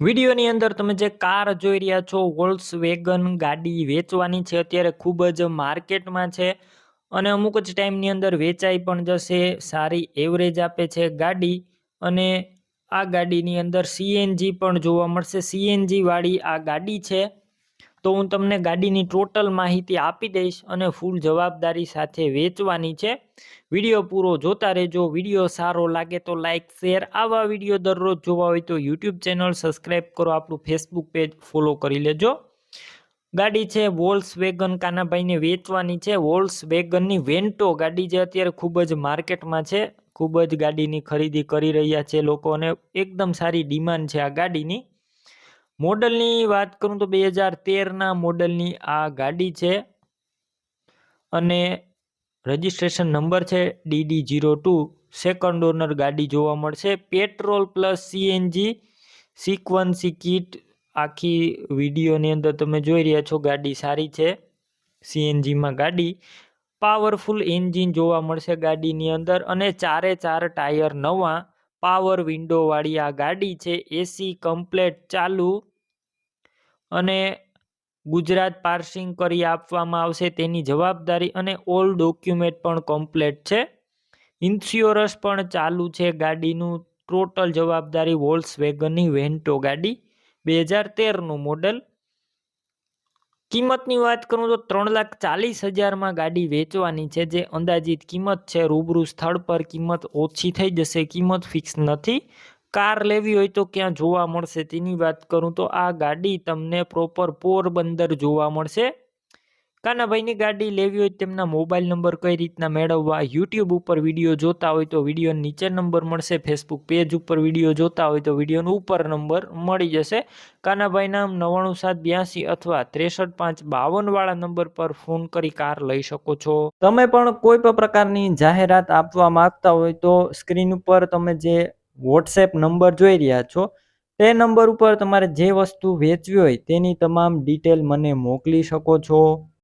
વિડીયોની અંદર તમે જે કાર જોઈ રહ્યા છો વોલ્સ વેગન ગાડી વેચવાની છે, અત્યારે ખૂબ જ માર્કેટમાં છે અને અમુક જ ટાઈમની અંદર વેચાઈ પણ જશે, સારી એવરેજ આપે છે ગાડી અને આ ગાડીની અંદર સીએનજી પણ જોવા મળશે. સીએનજી વાળી આ ગાડી છે. તો હું તમને ગાડીની ટોટલ માહિતી આપી દઈશ અને ફૂલ જવાબદારી સાથે વેચવાની છે. વીડિયો પૂરો જોતા રહેજો. વીડિયો સારો લાગે તો લાઇક શેર આવા વીડિયો દરરોજ જોવા હોય તો યુટ્યુબ ચેનલ સબસ્ક્રાઈબ કરો. આપણું ફેસબુક પેજ ફોલો કરી લેજો. ગાડી છે વોલ્સ વેગન કાનાભાઈને વેચવાની છે. વોલ્સ વેગનની વેન્ટો ગાડી જે અત્યારે ખૂબ જ માર્કેટમાં છે. ખૂબ જ ગાડીની ખરીદી કરી રહ્યા છે લોકો અને એકદમ સારી ડિમાન્ડ છે આ ગાડીની. મોડલની વાત કરું તો બે હજાર તેરના મોડલની આ ગાડી છે અને રજિસ્ટ્રેશન નંબર છે DD zero two. Second owner ગાડી જોવા મળશે. Petrol plus CNG sequential kit આખી વિડીયોની અંદર તમે જોઈ રહ્યા છો ગાડી સારી છે સીએનજીમાં ગાડી. પાવરફુલ એન્જિન જોવા મળશે ગાડીની અંદર અને ચારે ચાર ટાયર નવા. પાવર વિન્ડોવાળી આ ગાડી છે એસી કમ્પ્લેટ ચાલુ અને ગુજરાત પાર્સિંગ કરી આપવામાં આવશે તેની જવાબદારી અને ઓલ ડોક્યુમેન્ટ પણ કમ્પ્લેટ છે. ઇન્સ્યોરન્સ પણ ચાલુ છે ગાડીનું, ટોટલ જવાબદારી વોલ્સ વેગનની વેન્ટો ગાડી, બે હજાર તેરનું મોડલ કિંમતની વાત કરું તો ત્રણ લાખ ચાલીસ હજારમાં ગાડી વેચવાની છે, જે અંદાજિત કિંમત છે, રૂબરૂ સ્થળ પર કિંમત ઓછી થઈ જશે, કિંમત ફિક્સ નથી. કાર લેવી હોય તો ક્યાં જોવા મળશે? તેની વાત કરું તો આ ગાડી તમને પ્રોપર પોરબંદર જોવા મળશે. કાનાભાઈની ગાડી લેવી હોય તેમના મોબાઈલ નંબર કઈ રીતના મેળવવા, યુટ્યુબ ઉપર વીડિયો જોતા હોય તો વીડિયો નીચે નંબર મળશે, ફેસબુક પેજ ઉપર વીડિયો જોતા હોય તો વિડીયોનો ઉપર નંબર મળી જશે. કાનાભાઈ નામ નવ્વાણું સાત બ્યાસી અથવા ત્રેસઠ પાંચ બાવન વાળા નંબર પર ફોન કરી કાર લઈ શકો છો. તમે પણ કોઈ પણ પ્રકારની જાહેરાત આપવા માંગતા હોય તો સ્ક્રીન ઉપર તમે જે વોટ્સએપ નંબર જોઈ રહ્યા છો, તે નંબર ઉપર તમારે જે વસ્તુ વેચવી હોય તેની તમામ ડિટેલ મને મોકલી શકો છો.